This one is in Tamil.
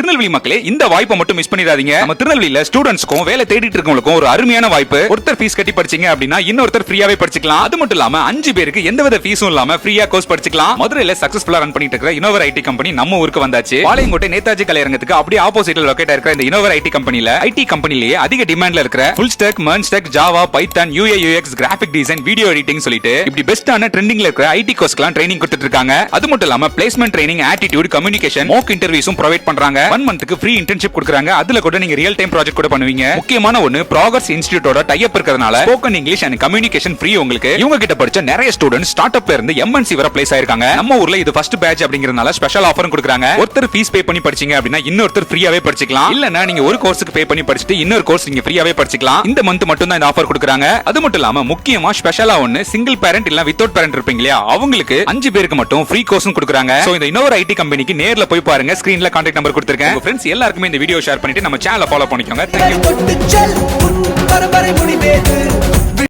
திருநெல்வேலி மக்களே இந்த வாய்ப்பை மட்டும் மிஸ் பண்ணிடாதீங்க. நம்ம திருநெல்வேலியில ஸ்டூடெண்ட்ஸ்க்கும் வேலை தேடிட்டு இருக்கவங்களுக்கும் ஒரு அருமையான வாய்ப்பு. ஒருத்தர் ஃபீஸ் கட்டி படிச்சீங்க அப்படின்னா இன்னொருத்தர் ஃப்ரீயாவே படிச்சுக்கலாம். அது மட்டும் இல்லாம அஞ்சு பேருக்கு எந்தவித ஃபீஸும் இல்லாம ஃப்ரீயா கோர்ஸ் படிச்சுக்கலாம். மதுரையில சக்சஸ்ஃபுல்லா ரன் பண்ணிட்டு இருக்கிற இனோவர் ஐடி கம்பெனி நம்ம ஊருக்கு வந்தாச்சு. பாளையங்கோட்டை நேதாஜி கலையரங்கத்துக்கு அப்படியே ஆப்போசிட்ல லொக்கேட் இருக்கிற இந்த இனோவர் ஐடி கம்பெனில ஐடி கம்பெனிலேயே அதிக டிமாண்ட்ல இருக்கிற full stack MERN stack Java Python UI UX graphic design video editing சொல்லிட்டு இப்படி பெஸ்டான ட்ரெண்டிங்ல இருக்கிற ஐடி கோர்ஸ்க்குலாம் ட்ரைனிங் கொடுத்துட்டு இருக்காங்க. அது மட்டும் இல்லாம placement training attitude communication mock இன்டர்வியூஸும் provide பண்றாங்க. ஒன் மந்த்துக்கு ஃப்ரீ இன்டர்ன்ஷிப் கொடுக்குறாங்க. அதுல கூட நீங்க ரியல் டைம் ப்ராஜெக்ட் கூட பண்ணுவீங்க. முக்கியமான ஒன்னு ப்ராகர்ஸ் இன்ஸ்டியூட்டோட டைப் இருக்கிறதுனால spoken English and communication free உங்களுக்கு. இவங்க கிட்ட படிச்ச நிறைய ஸ்டூடெண்ட் ஸ்டார்ட் அப்ல இருந்து எம்என்சி வர பிளேஸ் ஆயிருக்காங்க. நம்ம ஊர்ல இது ஃபர்ஸ்ட் பேட்ச் அப்படிங்கறதுனால ஸ்பெஷல் ஆஃபரும் கொடுக்குறாங்க. ஒருத்தர் ஃபீஸ் பே பண்ணி படிச்சீங்க அப்படின்னா இன்னொருத்தர் ஃப்ரீயாவே படிச்சுக்கலாம். இல்லனா நீங்க ஒரு கோர்ஸ்க்கு பே பண்ணி படிச்சுட்டு இன்னொரு கோர்ஸ் நீங்க ஃப்ரீயாவே படிச்சுக்கலாம். இந்த மந்த் மட்டும் தான் இந்த ஆஃபர் கொடுக்குறாங்க. அது மட்டும் இல்லாம முக்கியமா ஸ்பெஷலா ஒன்னு சிங்கிள் பேரண்ட் இல்ல வித்வுட் பேரண்ட் இருப்பீங்க இல்லையா? அவங்களுக்கு அஞ்சு பேருக்கு மட்டும் ஃப்ரீ கோர்ஸும் கொடுக்குறாங்க. சோ இந்த இன்னொரு ஐடி கம்பெனிக்கு நேர்ல போய் பாருங்க. ஸ்கிரீன்ல கான்டாக்ட் நம்பர் கொடுத்துருக்கேன். உங்க ஃப்ரெண்ட்ஸ் எல்லாருக்குமே இந்த வீடியோ ஷேர் பண்ணிட்டு நம்ம சேனலை ஃபாலோ பண்ணிக்கோங்க. தேங்க்யூ